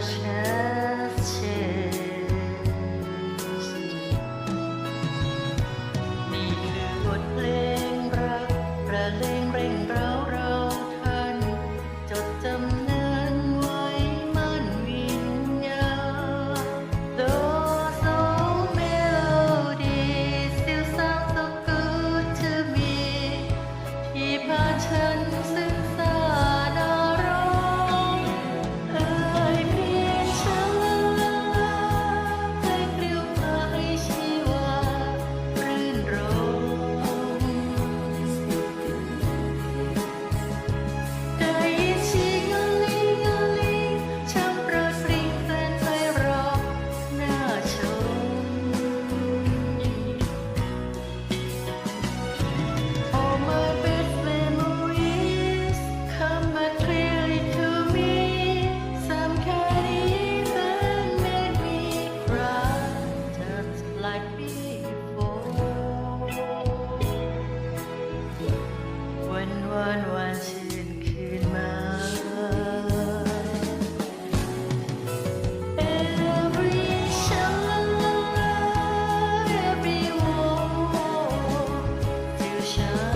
前 อนวานชื่นคืนมา Every sha every wall feel shine